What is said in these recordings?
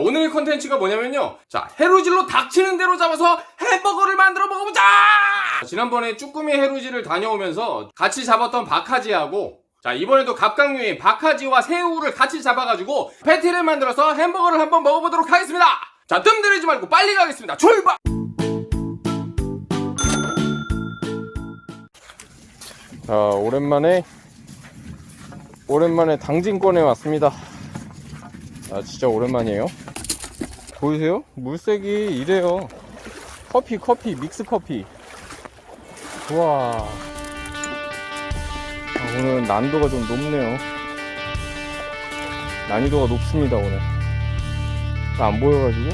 오늘의 컨텐츠가 뭐냐면요. 자, 해루질로 닥치는 대로 잡아서 햄버거를 만들어 먹어보자! 지난번에 쭈꾸미 해루질을 다녀오면서 같이 잡았던 박하지하고 자, 이번에도 갑각류인 박하지와 새우를 같이 잡아가지고 패티를 만들어서 햄버거를 한번 먹어보도록 하겠습니다! 자, 뜸 들이지 말고 빨리 가겠습니다. 출발! 자, 오랜만에 오랜만에 당진권에 왔습니다. 아, 진짜 오랜만이에요. 보이세요? 물색이 이래요. 커피, 커피, 믹스 커피. 우와. 아, 오늘 난도가 좀 높네요. 난이도가 높습니다, 오늘. 아, 안 보여가지고.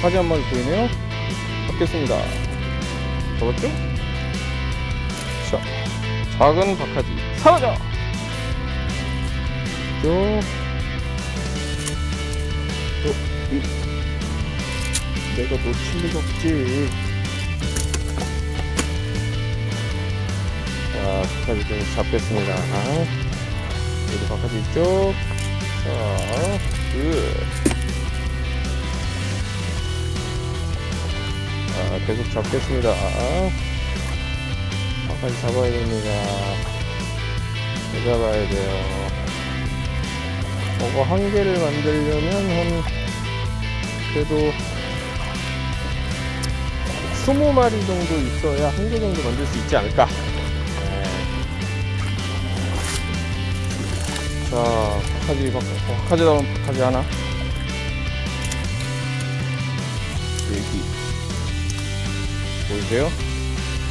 사지 한 마리 보이네요? 잡겠습니다. 잡았죠? 자, 작은 박하지. 사라져! 이, 내가 놓칠 리가 없지. 자, 바카지 좀 잡겠습니다. 여기 바카지 있죠? 자, 끝. 자, 계속 잡겠습니다. 바카지 잡아야 됩니다. 잘 잡아야 돼요. 저거 한 개를 만들려면 한, 그래도 20마리 정도 있어야 한 개 정도 만들 수 있지 않을까. 네. 자, 박하지, 박, 박하지 나오면 박하지 하나. 여기. 보이세요?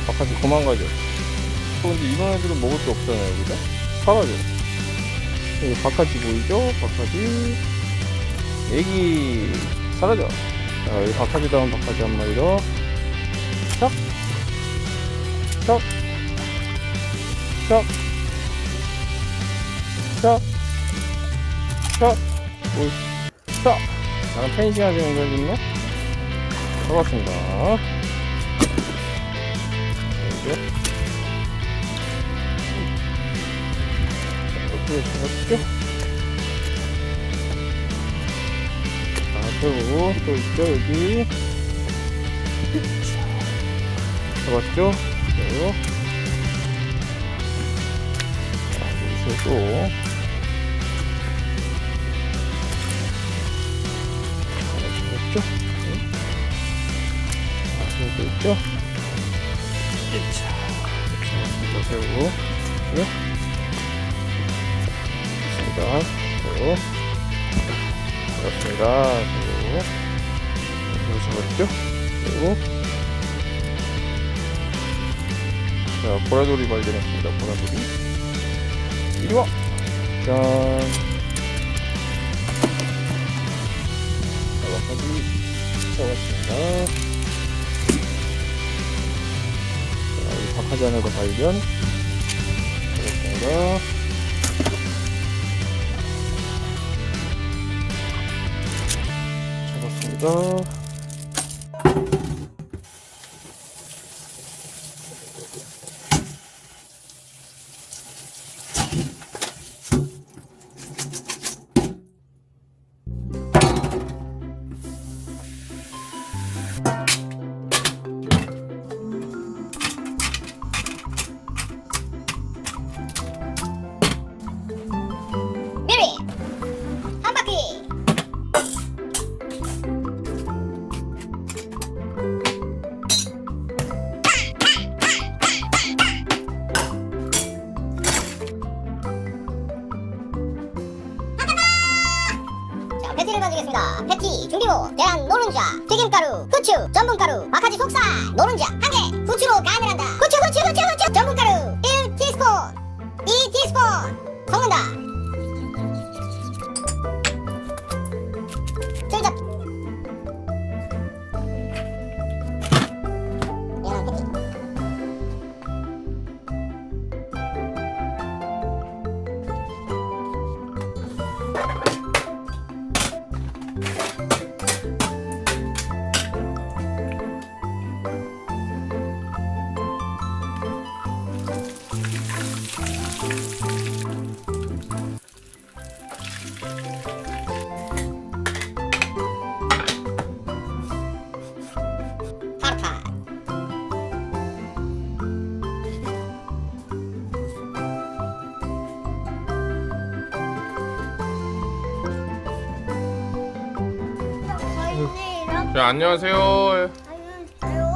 박하지 도망가죠. 어, 근데 이런 애들은 먹을 게 없잖아요, 그죠? 사라져. 여기 박하지 보이죠? 박하지. 애기. 사라져. 자, 여기 박하지 다운 박하지 한 마리 더. 척. 척. 척. 척. 척. 오이. 척. 나랑 펜싱 하지 연결됐네? 잡았습니다. 이렇게. 이렇게 잡았 그리고 또 있죠, 여기. 잡았죠? 여기서 또. 잡았죠? 자, 여기 또 있죠? 자, 잡았습니다, 그리고. 네. 있습니다. 그리고. 잡았습니다. 그리고. 그리고. 자, 보라돌이 발견했습니다. 보라돌이. 이리 와! 짠. 나가까지 잡았습니다. 자, 이 박하지 하나도 발견. 잡았습니다. 잡았습니다. 패티를 만들겠습니다. 패티 준비로 계란 노른자 튀김가루 후추 전분가루 박하지 속살 노른자 한개. 후추로 간을 한다. 후추 후추 후추 후추 전분 파르파. 저희는 네. 이렇게 자 안녕하세요. 안녕하세요.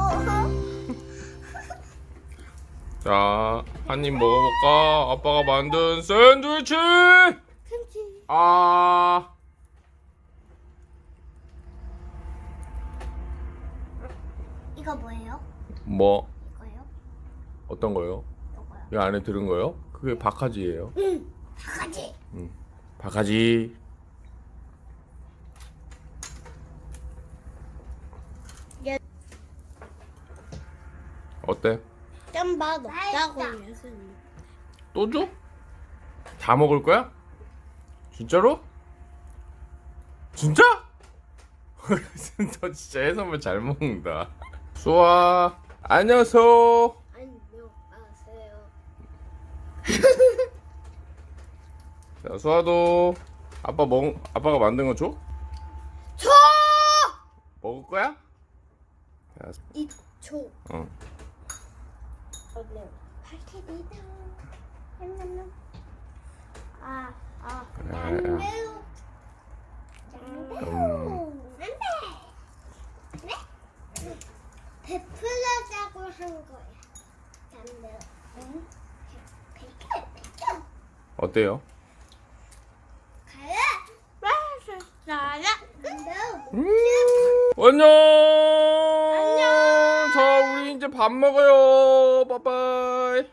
자 한 입 먹어볼까? 아빠가 만든 샌드위치. 아. 이거 뭐예요? 뭐 이거요? 어떤 거요? 이거요? 이 안에 들은 거요? 그게 바카지예요. 응. 바가지. 바카지. 예. 어때? 짠맛 없다고 맛있다. 예수님. 또 줘? 다 먹을 거야? 진짜로? 진짜? 너 진짜 해산물 잘 먹는다. 수아, 안녕하세요. 안녕하세요. 자, 수아도 아빠 먹, 아빠가 만든 거 줘? 저 먹을 거야? 자, 이초. 어. 발테리다. 냠냠냠. 아, 아. 그래. 안 돼. 음, 네? 베풀려자고 한 거야. 잠들. 응? 베껴, 베껴. 어때요? 가야. 맛있어요. 안돼. 안녕. 안녕. 자, 우리 이제 밥 먹어요. 빠빠이.